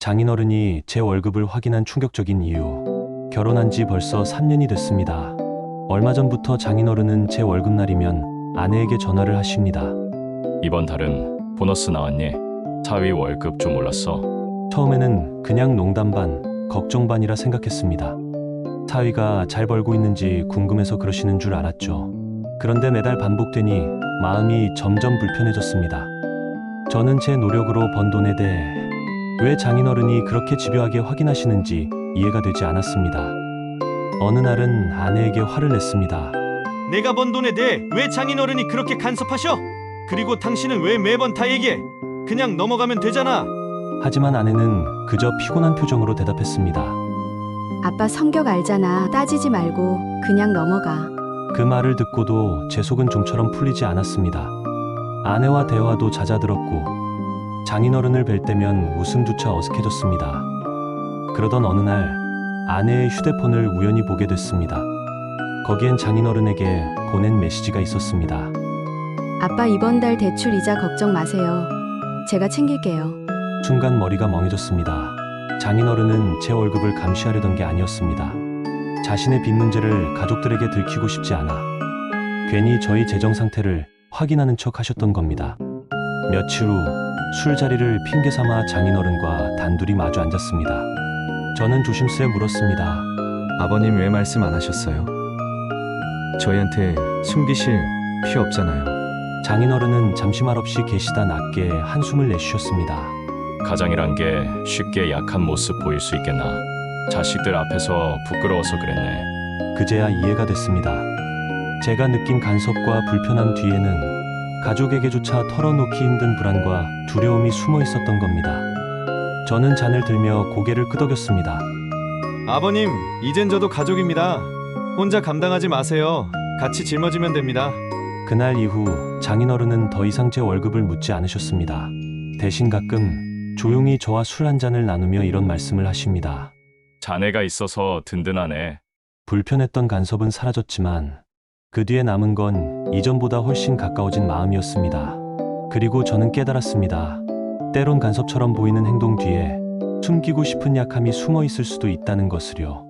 장인어른이 제 월급을 확인한 충격적인 이유. 결혼한 지 벌써 3년이 됐습니다. 얼마 전부터 장인어른은 제 월급날이면 아내에게 전화를 하십니다. 이번 달은 보너스 나왔니? 사위 월급 좀 올랐어. 처음에는 그냥 농담 반, 걱정 반이라 생각했습니다. 사위가 잘 벌고 있는지 궁금해서 그러시는 줄 알았죠. 그런데 매달 반복되니 마음이 점점 불편해졌습니다. 저는 제 노력으로 번 돈에 대해 왜 장인어른이 그렇게 집요하게 확인하시는지 이해가 되지 않았습니다. 어느 날은 아내에게 화를 냈습니다. 내가 번 돈에 대해 왜 장인어른이 그렇게 간섭하셔? 그리고 당신은 왜 매번 다 얘기해? 그냥 넘어가면 되잖아. 하지만 아내는 그저 피곤한 표정으로 대답했습니다. 아빠 성격 알잖아. 따지지 말고 그냥 넘어가. 그 말을 듣고도 제 속은 좀처럼 풀리지 않았습니다. 아내와 대화도 잦아들었고 장인어른을 뵐 때면 웃음조차 어색해졌습니다. 그러던 어느 날 아내의 휴대폰을 우연히 보게 됐습니다. 거기엔 장인어른에게 보낸 메시지가 있었습니다. 아빠 이번 달 대출 이자 걱정 마세요. 제가 챙길게요. 순간 머리가 멍해졌습니다. 장인어른은 제 월급을 감시하려던 게 아니었습니다. 자신의 빚 문제를 가족들에게 들키고 싶지 않아 괜히 저희 재정 상태를 확인하는 척 하셨던 겁니다. 며칠 후 술자리를 핑계 삼아 장인어른과 단둘이 마주 앉았습니다. 저는 조심스레 물었습니다. 아버님 왜 말씀 안 하셨어요? 저희한테 숨기실 필요 없잖아요. 장인어른은 잠시 말없이 계시다 낮게 한숨을 내쉬셨습니다. 가장이란 게 쉽게 약한 모습 보일 수 있겠나. 자식들 앞에서 부끄러워서 그랬네. 그제야 이해가 됐습니다. 제가 느낀 간섭과 불편함 뒤에는 가족에게조차 털어놓기 힘든 불안과 두려움이 숨어 있었던 겁니다. 저는 잔을 들며 고개를 끄덕였습니다. 아버님, 이젠 저도 가족입니다. 혼자 감당하지 마세요. 같이 짊어지면 됩니다. 그날 이후 장인어른은 더 이상 제 월급을 묻지 않으셨습니다. 대신 가끔 조용히 저와 술 한 잔을 나누며 이런 말씀을 하십니다. 자네가 있어서 든든하네. 불편했던 간섭은 사라졌지만 그 뒤에 남은 건 이전보다 훨씬 가까워진 마음이었습니다. 그리고 저는 깨달았습니다. 때론 간섭처럼 보이는 행동 뒤에 숨기고 싶은 약함이 숨어 있을 수도 있다는 것을요.